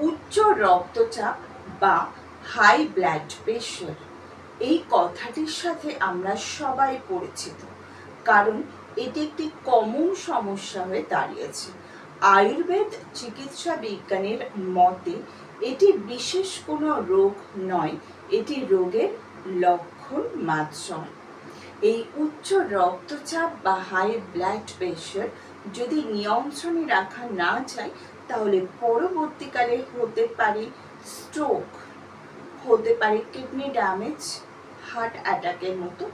উচ্চ রক্তচাপ বা হাই ব্লাড প্রেশার এই কথাটির সাথে আমরা সবাই পরিচিত, কারণ এটি একটি কমন সমস্যা হয়ে দাঁড়িয়েছে। আয়ুর্বেদ চিকিৎসা বিজ্ঞানের মতে, এটি বিশেষ কোনো রোগ নয়, এটি রোগের লক্ষণ মাত্র। এই উচ্চ রক্তচাপ বা হাই ব্লাড প্রেশার যদি নিয়ন্ত্রণে রাখা না যায় তাহলে পরবর্তীকালে হতে পারে স্ট্রোক হতে পারে কিডনি ড্যামেজ হার্ট অ্যাটাকের মতো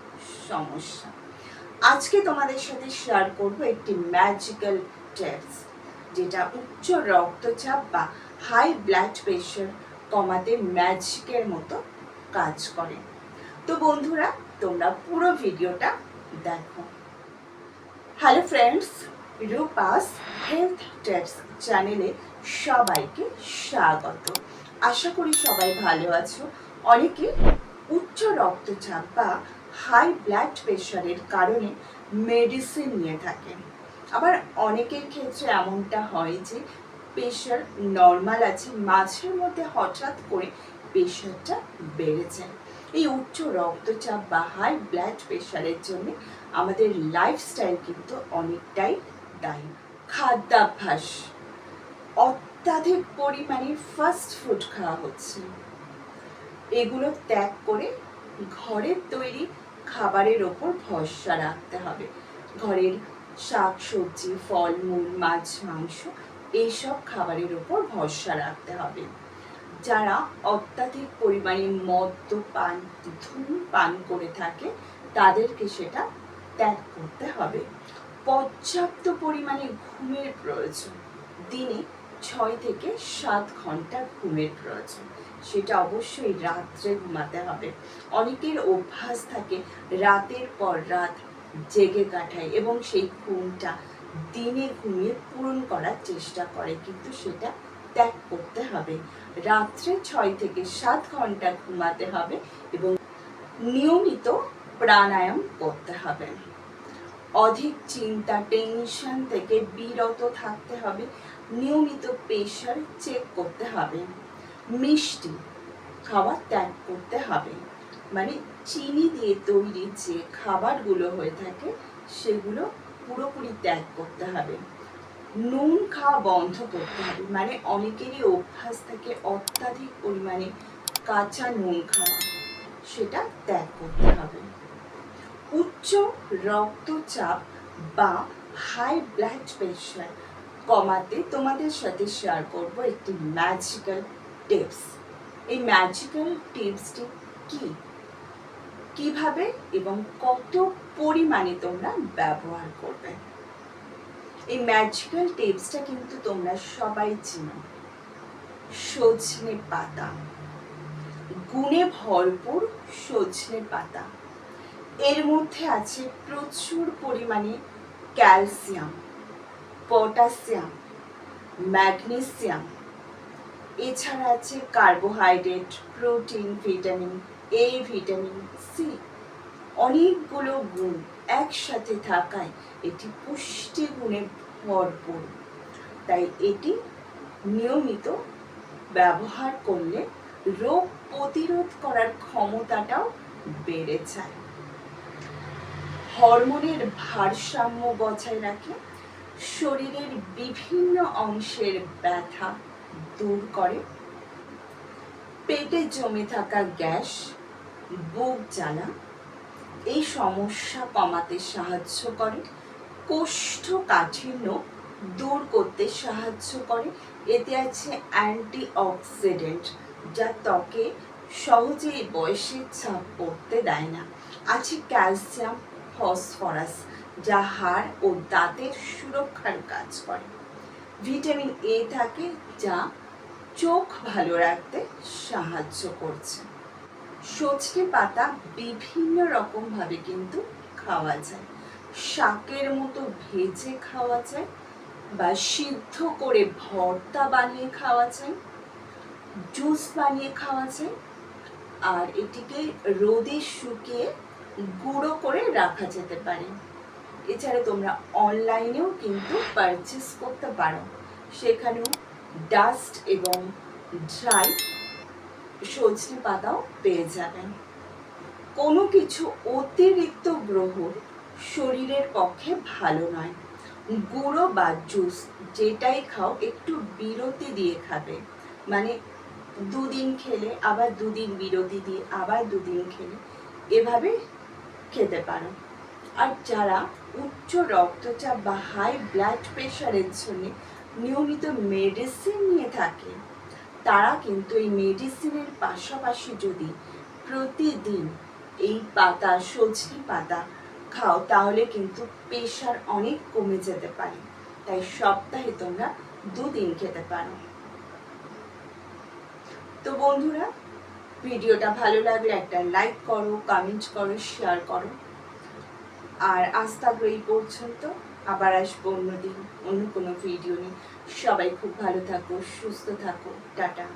সমস্যা। আজকে তোমাদের সাথে শেয়ার করব একটি ম্যাজিক্যাল টিপস যেটা উচ্চ রক্তচাপ বা হাই ব্লাড প্রেশার কমাতে ম্যাজিকের মতো কাজ করে। তো বন্ধুরা, তোমরা পুরো ভিডিওটা দেখো। Hello friends Rupa's health tips চ্যানেলে সবাইকে স্বাগত। আশা করি সবাই ভালো আছো। অনেকে উচ্চ রক্তচাপ বা হাই ব্লাড প্রেশারের কারণে মেডিসিন নিয়ে থাকেন। আবার অনেকের ক্ষেত্রে এমনটা হয় যে প্রেশার নর্মাল আছে, মাঝের মধ্যে হঠাৎ করে প্রেশারটা বেড়ে যায় এই উচ্চ রক্তচাপ বা হাই ব্লাড প্রেশারের জন্য আমাদের লাইফস্টাইল কিন্তু অনেকটাই দায়ী খাদ্যাভ্যাস, অত্যাধিক পরিমাণে ফাস্ট ফুড খাওয়া হচ্ছে। এগুলো ত্যাগ করে ঘরের তৈরি খাবারের ওপর ভরসা রাখতে হবে। ঘরের শাক সবজি ফলমূল, মাছ, মাংস এইসব খাবারের ওপর ভরসা রাখতে হবে। যারা অত্যাধিক পরিমাণে মদ্যপান ধূমপান করে থাকে, তাদেরকে সেটা ত্যাগ করতে হবে। পর্যাপ্ত পরিমাণে ঘুমের প্রয়োজন। দিনে ছয় থেকে সাত ঘণ্টা ঘুমের প্রয়োজন। সেটা অবশ্যই রাত্রে ঘুমাতে হবে। অনেকের অভ্যাস থাকে, রাতের পর রাত জেগে কাটায় এবং সেই ঘুমটা দিনে ঘুমিয়ে পূরণ করার চেষ্টা করে, কিন্তু সেটা ত্যাগ করতে হবে। রাত্রে ছয় থেকে সাত ঘণ্টা ঘুমাতে হবে এবং নিয়মিত প্রাণায়াম করতে হবে। অধিক চিন্তা টেনশন থেকে বিরত থাকতে হবে। নিয়মিত প্রেশার চেক করতে হবে। মিষ্টি খাওয়া ত্যাগ করতে হবে। মানে চিনি দিয়ে তৈরি যে খাবারগুলো হয়ে থাকে, সেগুলো পুরোপুরি ত্যাগ করতে হবে। নুন খাওয়া বন্ধ করতে হবে। মানে অনেকেরই অভ্যাস থাকে অত্যাধিক পরিমাণে কাঁচা নুন খাওয়া, সেটা ত্যাগ করতে হবে। উচ্চ রক্তচাপ বা হাই ব্লাড প্রেশার কমাতে তোমাদের সাথে শেয়ার করব একটি ম্যাজিক্যাল টিপস এই ম্যাজিক্যাল টিপসটি কি? কীভাবে এবং কত পরিমাণে তোমরা ব্যবহার করবে? এই ম্যাজিক্যাল টিপসটা কিন্তু তোমরা সবাই চিনো। সজনে পাতা। গুণে ভরপুর সজনে পাতা। এর মধ্যে আছে প্রচুর পরিমাণে ক্যালসিয়াম, পটাশিয়াম, ম্যাগনেসিয়াম। এছাড়া আছে carbohydrate, protein, vitamin A vitamin C অনেকগুলো গুণ একসাথে থাকায় এটি পুষ্টি গুণে ভরপুর। তাই এটি নিয়মিত ব্যবহার করলে রোগ প্রতিরোধ করার ক্ষমতাটাও বেড়ে যায়। হরমোনের ভারসাম্য বজায় রাখে, শরীরের বিভিন্ন অংশের ব্যথা দূর করে, পেটে জমে থাকা গ্যাস, বুক জ্বালা, এই সমস্যা কমাতে সাহায্য করে, কোষ্ঠকাঠিন্য দূর করতে সাহায্য করে, এতে আছে অ্যান্টি অক্সিডেন্ট যা ত্বকে সহজেই বয়সের ছাপ পড়তে দেয় না। আছে ক্যালসিয়াম ফসফরাস, যা হাড় ও দাঁতের সুরক্ষার কাজ করে। ভিটামিন এ থাকে, যা চোখ ভালো রাখতে সাহায্য করছে। সজনে পাতা বিভিন্ন রকমভাবে কিন্তু খাওয়া যায়। শাকের মতো ভেজে খাওয়া যায় বা সিদ্ধ করে ভর্তা বানিয়ে খাওয়া যায়, জুস বানিয়ে খাওয়া যায়, আর এটিকে রোদে শুকিয়ে গুঁড়ো করে রাখা যেতে পারে। এছাড়া তোমরা অনলাইনেও কিন্তু পারচেস করতে পারো। সেখানেও ডাস্ট এবং ড্রাই সজনে পাতাও পেয়ে যাবেন কোনো কিছু অতিরিক্ত গ্রহণ শরীরের পক্ষে ভালো নয়। গুঁড়ো বা জুস যেটাই খাও, একটু বিরতি দিয়ে খাবে। মানে দুদিন খেলে, আবার দুদিন বিরতি দিয়ে, আবার দুদিন খেলে। এভাবে খেতে আর যারা উচ্চ রক্তচাপ বা হাই ব্লাড প্রেশারের জন্য নিয়মিত মেডিসিন নিয়ে থাকে, তারা কিন্তু এই মেডিসিনের পাশাপাশি যদি প্রতিদিন এই পাতা, সজনি পাতা খাও, তাহলে কিন্তু প্রেশার অনেক কমে যেতে পারে। তাই সপ্তাহে তোমরা দুদিন খেতে পারো। তো বন্ধুরা ভিডিওটা ভালো লাগলে একটা লাইক করো কমেন্ট করো শেয়ার করো। আর আজ থাকল এই পর্যন্ত। আবার আসব অন্যদিন, অন্য কোনো ভিডিও নিয়ে। সবাই খুব ভালো থাকো, সুস্থ থাকো। টাটা।